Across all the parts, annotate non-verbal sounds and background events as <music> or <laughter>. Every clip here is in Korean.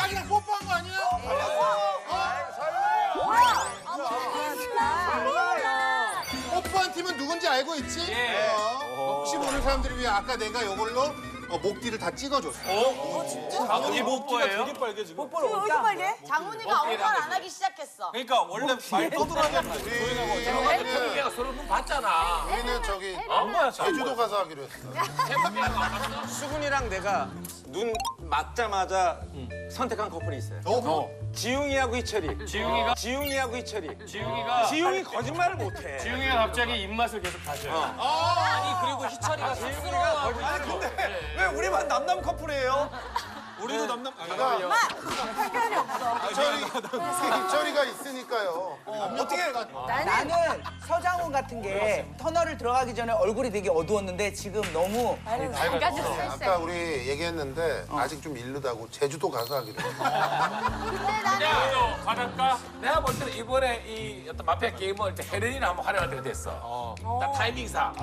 짝이랑 뽀뽀한 거 아니에요? 뽀뽀한 팀은 누군지 알고 있지? 예. 어. 혹시 모르는 사람들을 위해 아까 내가 이걸로 어, 목 뒤를 다 찍어줬어. 장훈이 뽀뽀예요? 어디서 빨리? 장훈이가 아무 말안 하기 시작했어. 그러니까 원래 말 떠들어가지고 조용하고 제가 태국이가 서로 눈 봤잖아. 우리는 저기 안 거야, 제주도 가서 하기로 했어. 수근이랑 내가 눈 맞자마자 선택한 커플이 있어요. 어? 지웅이하고 희철이. 지웅이가 지웅이하고 희철이. 지웅이가 지웅이 거짓말을 못해. 지웅이가 갑자기 입맛을 계속 다져요. 아니 그리고 희철이가 지웅이가 거짓말 못해. 왜 우리만 남남 커플이에요? 우리도 남남 희철이, 희철이가 있으니까요. 어떻게 나는 서장훈 같은 게 터널을 들어가기 전에 얼굴이 되게 어두웠는데 지금 너무 아까 우리 얘기했는데 아직 좀 이르다고 제주도 가서 하기로 했어. 야, 너 바닷가? 내가 볼 때는 이번에 이 어떤 마피아 게임을 이제 혜린이나 한번 활용할 때가 됐어. 딱 타이밍상.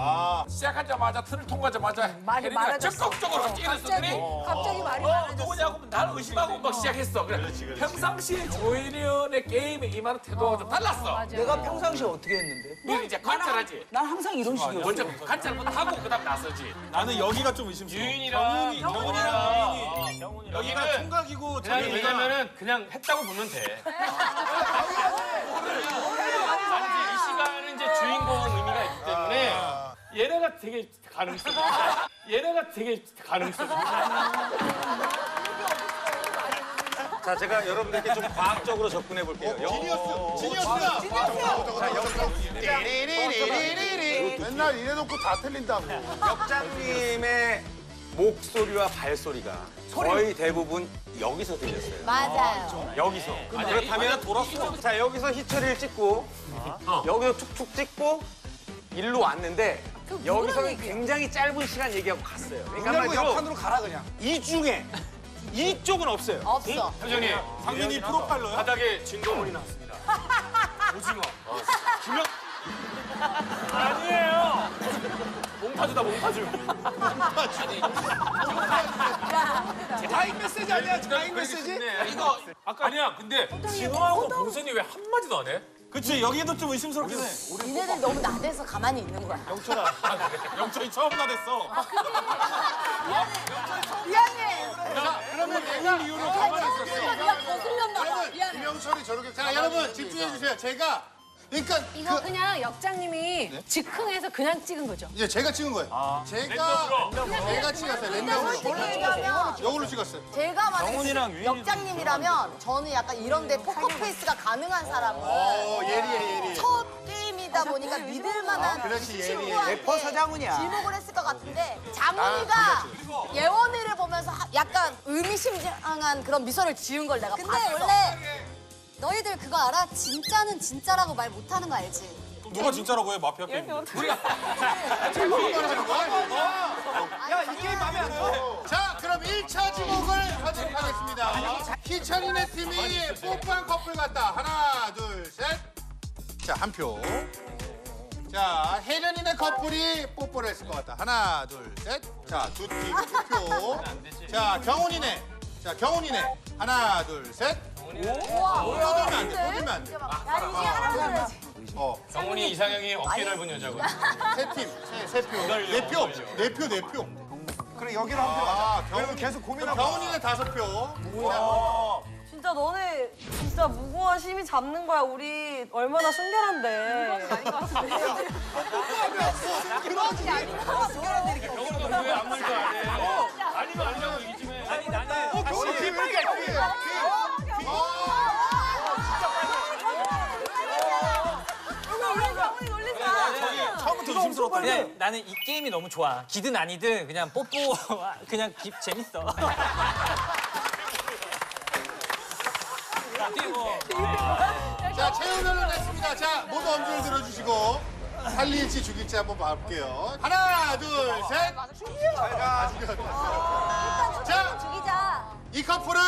시작하자마자 틀을 통과하자마자 혜린이가 많아졌어. 적극적으로 찌르더니 갑자기 말이 어, 누구냐고 하면 나를 의심하고 막 시작했어. 그래. 평상시에 조혜련의 게임에 임하는 태도가 좀 달랐어. 내가 평상시에 어떻게 했는데? 우리는 이제 관찰하지. 난 항상 이런 식이었어. 먼저 관찰부터 하고 그다음 나서지. 나는 여기가 좀 의심스러워. 유인이랑 경훈이랑 경훈이랑 여기가 총각이고 그냥 저기가 왜냐면은 그냥 했다고 보면 돼. 단지 이 시간은 이제 주인공 의미가 있기 때문에 얘네가 되게 가능성. 얘네가 되게 가능성. 자, 제가 여러분들께 좀 과학적으로 접근해 볼게요. 지니어스, 지니어스다. 띠리리리리리리. 맨날 이래놓고 다 틀린다고. 역장님의 목소리와 발소리가 거의 대부분 여기서 들렸어요. 맞아요. 여기서. 그렇다면 돌았어. 자, 여기서 희철이를 찍고 여기서 툭툭 찍고 일로 왔는데 여기서는 굉장히 짧은 시간 얘기하고 갔어요. 그러니까 말로 가라 그냥. 이 중에 이쪽은 없어요. 없어. 현정님, 상민이 프로파일러야? 바닥에 증거물이 나왔습니다. <laughs> 오징어. 김영. 아니에요. 몽타주다 몽타주. 다잉 메시지 아니야? 다잉 메시지? 이거 아까 아니야. 근데 진호하고 봉선이 왜 한 마디도 안 해? 그치 여기도 좀 의심스럽긴 해. 니네들 너무 나대서 가만히 있는 거야. <laughs> 영철이 처음 나댔어. 미안해. 자, 그러면 내가 이유로 가만히 있었어. 미안해. 김영철이 저렇게 자, 여러분 집중해 주세요. 제가 그러니까 이거 그, 그냥 역장님이 즉흥해서 그냥 찍은 거죠. 이제 제가 찍은 거예요. 제가 제가 찍었어요. 랜덤으로. 왜냐면 이걸로 찍었어요. 제가 만약에 역장님이라면 저는 약간 이런 데 포커 페이스가 가능한 사람을 어, 예리해, 예리해. 첫 게임이다 보니까 믿을 만한. 친구한테 래퍼 서장훈이야. 지목을 했을 것 같은데 장훈이가 예원이를 보면서 하- 약간 의미심장한 그런 미소를 지은 걸 내가 근데 봤어. 원래 너희들 그거 알아? 진짜는 진짜라고 말 못하는 거 알지? 누가 진짜라고 해 마피아 게임. 야 이 <laughs> 게임 마음에 안 들어. 자, 그럼 1차 지목을 하도록 하겠습니다. 희철이네 팀이 뽀뽀한 커플 같다. 하나, 둘, 셋. 자, 한 표. 자, 혜련이네 커플이 뽀뽀를 했을 것 같다. 하나, 둘, 셋. 자, 두 팀, 두 표. 자, 경훈이네. 자, 경훈이네. 하나, 둘, 셋. 떠들면 안 돼, 떠들면 안 돼. 야 이게 하나만 해야지. 어, 정훈이 이상형이 어깨 넓은 여자고. 세 팀, 세, 세 표. 네 표, 네 표, 네 표. 그래 여기로 한 표. 아, 경훈이 계속 그럼 경훈이네 다섯 표. 진짜 너네 진짜 무고한 시민 잡는 거야. 우리 얼마나 순결한데. 경훈이가 왜 아무 말도 안 해? 처음부터 의심스럽다. 그냥 나는 이 게임이 너무 좋아. 기든 아니든 그냥 뽀뽀 <laughs> 그냥 기, 재밌어. 어떻게 뭐 자, 체온을 냈습니다. 자, 모두 엄지를 들어주시고 살릴지 죽일지 한번 봐볼게요. 하나, 둘, 셋. 아, 죽였다. 자, 죽이자. 이 커플은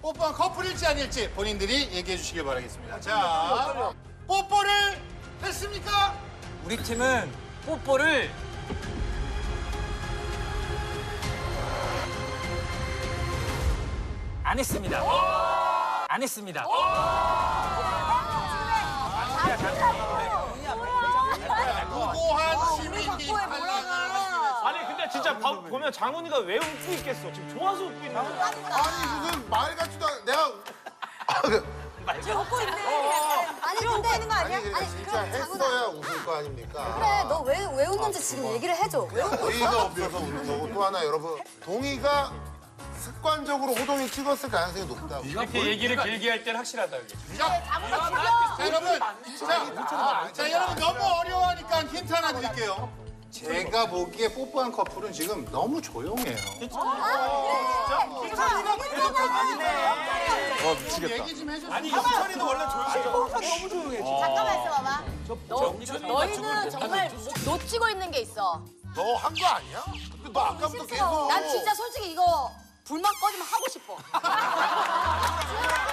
뽀뽀한 커플일지 아닐지 본인들이 얘기해 주시길 바라겠습니다. 자, 뽀뽀를 했습니까? 우리 팀은 뽀뽀를 안 했습니다. 안 했습니다. 무고한 시민이 했습니다. 아니 근데 진짜 봐- 보면 장훈이가 왜 웃고 있겠어? 지금 좋아서 웃고 있는 거야. 아니 무슨 말 같지도 않 내가 웃고 있네. <laughs> 아니 근데 있는 거 아니야? 아니 아니, 진짜 거 아닙니까? 그래 너 왜 왜 웃는지 지금 얘기를 해줘. 왜 웃고 어이가 없어서 웃는 거고 또 하나 여러분 동의가 습관적으로 호동이 찍었을 가능성이 높다고. 이렇게 얘기를 길게 할 때는 확실하다 이게. 자, 자, 여러분. 자, 자, 여러분 너무 어려워하니까 힌트 하나 드릴게요. 제가 보기에 뽀뽀한 커플은 지금 너무 조용해요. 얘기 좀 해주세요. 아니 희철이는 원래 조용해. 잠깐만 있어봐봐. 너, 너희는 정말 놓치고 있는 게 있어. 너 한 거 아니야? 근데 너 아까부터 계속. 난 진짜 솔직히 이거 불만 꺼지면 하고 싶어. <laughs>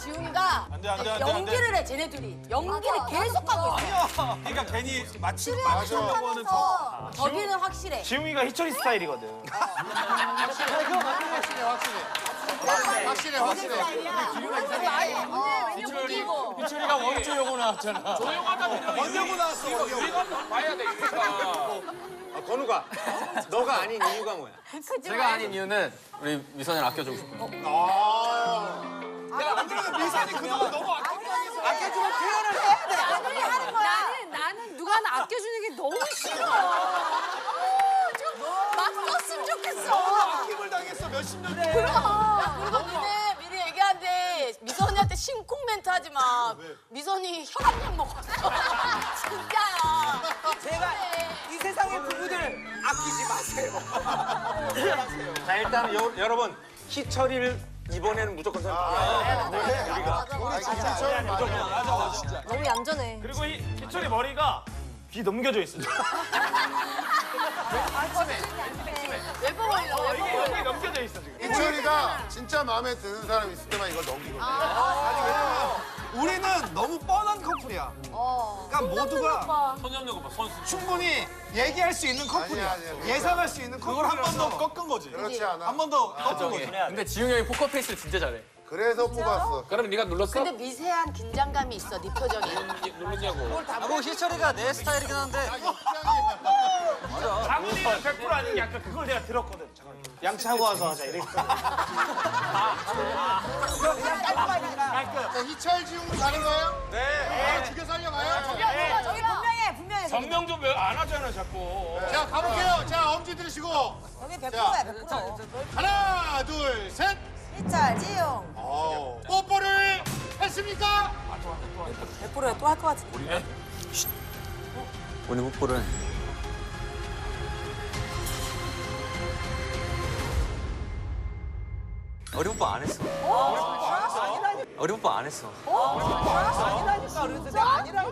지웅이가 안 돼, 안 돼, 안 돼, 안 돼. 연기를 해 쟤네들이. 연기를 계속 하고 있어. 그러니까 괜히 마치 맞아. 거는 더. 저기는 확실해. 지웅이가 희철이 스타일이거든. 확실해, 확실해. 희철이가 원조 요거 나왔잖아. 원정고 나왔어. 우리가 봐야 돼 이유가. 건우가 너가 아닌 이유가 뭐야? 제가 아닌 이유는 우리 미선이를 아껴주고 싶어요. 안 그래도 미선이 그동안 너무 아껴주면 표현을 해야 돼. 나는 나는 누가 나 아껴주는 게 너무 싫어. 맞섰으면 좋겠어. 아낌을 당했어 몇십 년. 우리는 미리 얘기한데 미선이한테 심쿵 멘트 하지 마. 미선이 혈압약 먹었어. <laughs> 진짜야. 제발 이 세상의 부부들 아끼지 마세요. 자 일단 여, 여러분 희철이를 이번에는 무조건 선택해야 돼. 우리가. 우리 진짜 희철 맞아. 너무 얌전해. 그리고 이 희철이 머리가 귀 넘겨져 있어. <laughs> 왜 보이려고? 이게 여기 넘겨져 있어 지금. 희철이가 진짜 마음에 드는 사람 있을 때만 이걸 넘기거든. 우리는 너무 뻔한 커플이야. 그러니까 모두가 거 봐, 선수. 충분히 얘기할 수 있는 아니야, 아니야. 예상할 수 있는 커플 한번 더 꺾은 거지. 그렇지 않아. 한 번 더 꺾은 거지. 근데 지웅이 형이 포커 페이스를 진짜 잘해. 그래서 뽑았어. 그럼 네가 눌렀어? 근데 미세한 긴장감이 있어, 네 표정에. 누르냐고. 뭐 희철이가 내 스타일이긴 한데 장훈이는 100% 아닌 게 아까 그걸 내가 들었거든. 잠깐만. 양치하고 와서 하자 이렇게. 자, 희철 지웅으로 가는 거예요? 네. 죽여 살려가요? 저기 분명해, 분명해. 정명 좀 안 하잖아 자꾸. 자, 가볼게요. 자, 엄지 들으시고. 여기 자. 100%야, 100%. 하나, 둘, 셋. 희철, 지용. 어. 뽀뽀를 했습니까? 100%야, 또 할 것 같은데. 오늘 뽀뽀를 어리 뽀뽀 안 했어. 어린 오빠 안 했어. 어? 어. 아니라니까 그래서 내가 아니라고.